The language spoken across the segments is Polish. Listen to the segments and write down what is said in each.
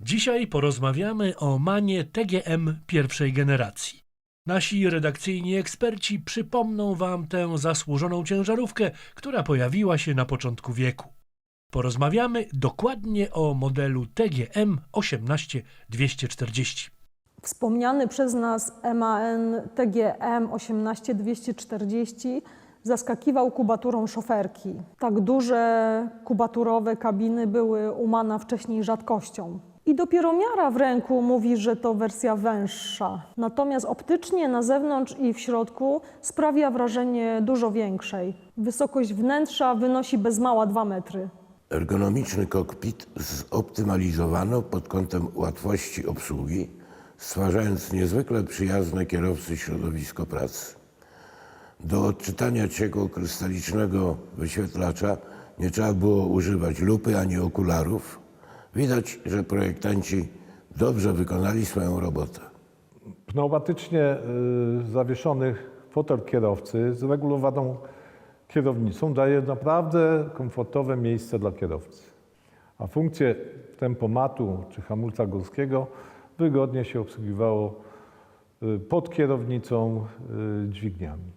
Dzisiaj porozmawiamy o manie TGM pierwszej generacji. Nasi redakcyjni eksperci przypomną Wam tę zasłużoną ciężarówkę, która pojawiła się na początku wieku. Porozmawiamy dokładnie o modelu TGM 18240. Wspomniany przez nas MAN TGM 18240 zaskakiwał kubaturą szoferki. Tak duże kubaturowe kabiny były u MANa wcześniej rzadkością. I dopiero miara w ręku mówi, że to wersja węższa. Natomiast optycznie na zewnątrz i w środku sprawia wrażenie dużo większej. Wysokość wnętrza wynosi bez mała 2 metry. Ergonomiczny kokpit zoptymalizowano pod kątem łatwości obsługi, stwarzając niezwykle przyjazne kierowcy środowisko pracy. Do odczytania ciekła krystalicznego wyświetlacza nie trzeba było używać lupy ani okularów. Widać, że projektanci dobrze wykonali swoją robotę. Pneumatycznie y, zawieszony fotel kierowcy z regulowaną kierownicą daje naprawdę komfortowe miejsce dla kierowcy. A funkcję tempomatu czy hamulca górskiego wygodnie się obsługiwało y, pod kierownicą y, dźwigniami.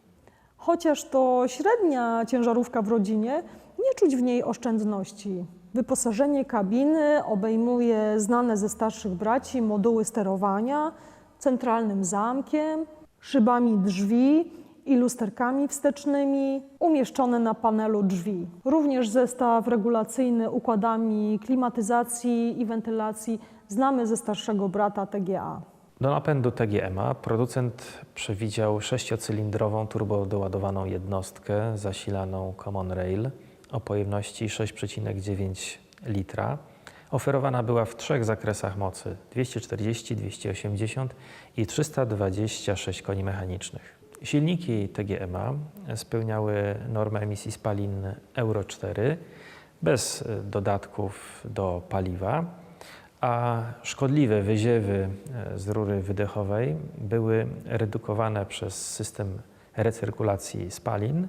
Chociaż to średnia ciężarówka w rodzinie, nie czuć w niej oszczędności. Wyposażenie kabiny obejmuje znane ze starszych braci moduły sterowania, centralnym zamkiem, szybami drzwi i lusterkami wstecznymi umieszczone na panelu drzwi. Również zestaw regulacyjny układami klimatyzacji i wentylacji znamy ze starszego brata TGA. Do napędu TGM-a producent przewidział sześciocylindrową turbodoładowaną jednostkę zasilaną Common Rail o pojemności 6,9 litra. Oferowana była w trzech zakresach mocy 240, 280 i 326 koni mechanicznych. Silniki TGM-a spełniały normę emisji spalin Euro 4 bez dodatków do paliwa a szkodliwe wyziewy e, z rury wydechowej były redukowane przez system recyrkulacji spalin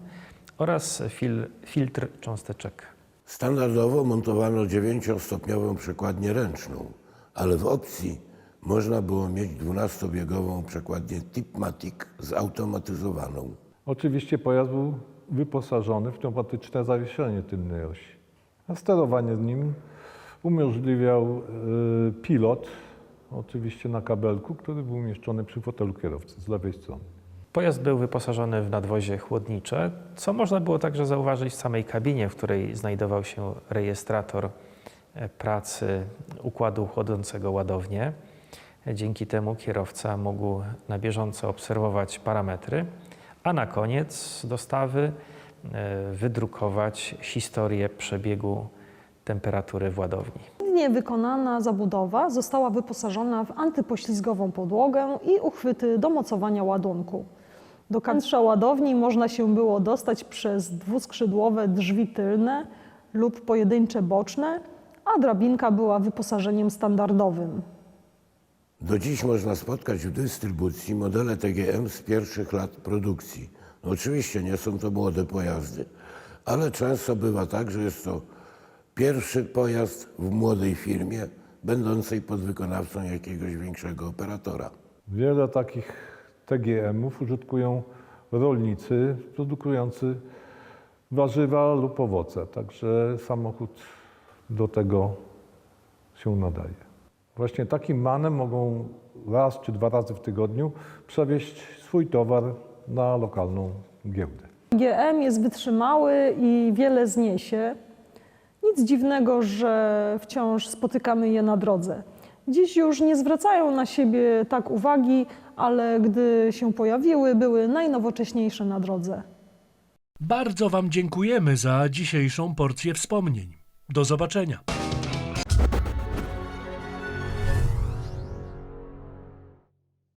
oraz fil, filtr cząsteczek. Standardowo montowano 9-stopniową przekładnię ręczną, ale w opcji można było mieć 12-biegową przekładnię Tipmatic zautomatyzowaną. Oczywiście pojazd był wyposażony w pneumatyczne zawieszenie tylnej osi. A sterowanie nim umożliwiał y, pilot, oczywiście na kabelku, który był umieszczony przy fotelu kierowcy z lewej strony. Pojazd był wyposażony w nadwozie chłodnicze, co można było także zauważyć w samej kabinie, w której znajdował się rejestrator e, pracy układu chłodzącego ładownię. Dzięki temu kierowca mógł na bieżąco obserwować parametry, a na koniec dostawy e, wydrukować historię przebiegu temperatury w ładowni. Pięknie wykonana zabudowa została wyposażona w antypoślizgową podłogę i uchwyty do mocowania ładunku. Do kancza ładowni można się było dostać przez dwuskrzydłowe drzwi tylne lub pojedyncze boczne, a drabinka była wyposażeniem standardowym. Do dziś można spotkać w dystrybucji modele TGM z pierwszych lat produkcji. No oczywiście nie są to młode pojazdy, ale często bywa tak, że jest to pierwszy pojazd w młodej firmie, będącej podwykonawcą jakiegoś większego operatora. Wiele takich TGM-ów użytkują rolnicy produkujący warzywa lub owoce, także samochód do tego się nadaje. Właśnie takim manem mogą raz czy dwa razy w tygodniu przewieźć swój towar na lokalną giełdę. GM jest wytrzymały i wiele zniesie. Nic dziwnego, że wciąż spotykamy je na drodze. Dziś już nie zwracają na siebie tak uwagi, ale gdy się pojawiły, były najnowocześniejsze na drodze. Bardzo Wam dziękujemy za dzisiejszą porcję wspomnień. Do zobaczenia.